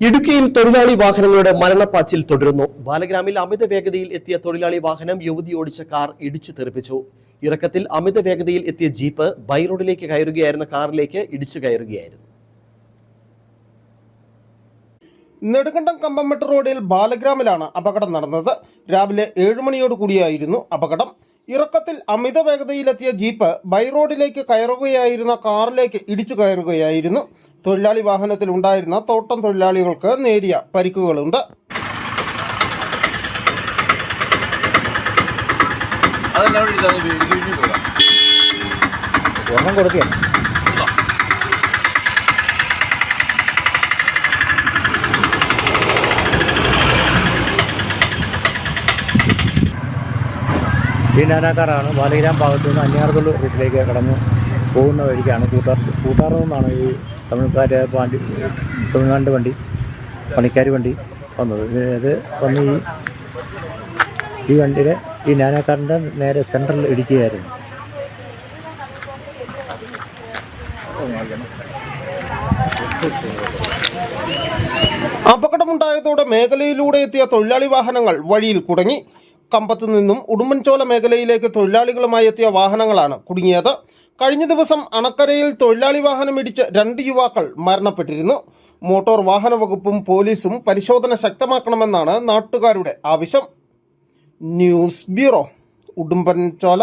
ഇടുക്കിയിൽ തൊഴിലാളി വാഹനങ്ങളുടെ മരണപ്പാച്ചിൽ തുടരുന്നു. ബാലഗ്രാമിൽ അമിത വേഗതയിൽ എത്തിയ തൊഴിലാളി വാഹനം യുവതി ഓടിച്ച കാർ ഇടിച്ചു തെറിപ്പിച്ചു. ഇറക്കത്തിൽ അമിത വേഗതയിൽ എത്തിയ ജീപ്പ് ബൈറോഡിലേക്ക് കയറുകയായിരുന്ന കാറിലേക്ക് ഇടിച്ചു കയറുകയായിരുന്നു. നെടുങ്കണ്ടം കമ്പംമെട്ട് റോഡിൽ ബാലഗ്രാമിലാണ് അപകടം നടന്നത്. രാവിലെ ഏഴുമണിയോട് കൂടിയായിരുന്നു അപകടം. ഇറക്കത്തിൽ അമിത വേഗതയിലെത്തിയ ജീപ്പ് ബൈറോഡിലേക്ക് കയറുകയായിരുന്ന കാറിലേക്ക് ഇടിച്ചു കയറുകയായിരുന്നു. തൊഴിലാളി വാഹനത്തിൽ ഉണ്ടായിരുന്ന തോട്ടം തൊഴിലാളികൾക്ക് നേരിയ പരിക്കുകളുണ്ട്. ഒരെണ്ണം കൊടുക്കുകയാണ് ബാലഗ്രാം ഭാഗത്ത് നിന്ന് അന്യാർക്കുള്ള റൂട്ടിലേക്ക് കടന്ന് പോകുന്ന വഴിക്കാണ് കൂട്ടാർ കൂട്ടാറിൽ നിന്നാണ് ഈ തമിഴ്ക്കാര് വണ്ടി തമിഴ്നാട് വണ്ടി പണിക്കാർ വണ്ടി വന്നത്. ഇത് വന്ന് ഈ ഈ വണ്ടിയുടെ ഈ നാനാക്കാരന്റെ നേരെ സെൻട്രൽ ഇടിക്കുകയായിരുന്നു. അപകടമുണ്ടായതോടെ മേഖലയിലൂടെ എത്തിയ തൊഴിലാളി വാഹനങ്ങൾ വഴിയിൽ കുടുങ്ങി. കമ്പത്ത് നിന്നും ഉടുമ്പൻചോല മേഖലയിലേക്ക് തൊഴിലാളികളുമായി എത്തിയ വാഹനങ്ങളാണ് കുടുങ്ങിയത്. കഴിഞ്ഞ ദിവസം അണക്കരയിൽ തൊഴിലാളി വാഹനം ഇടിച്ച് രണ്ട് യുവാക്കൾ മരണപ്പെട്ടിരുന്നു. മോട്ടോർ വാഹന വകുപ്പും പോലീസും പരിശോധന ശക്തമാക്കണമെന്നാണ് നാട്ടുകാരുടെ ആവശ്യം. News bureau Udumbanchola.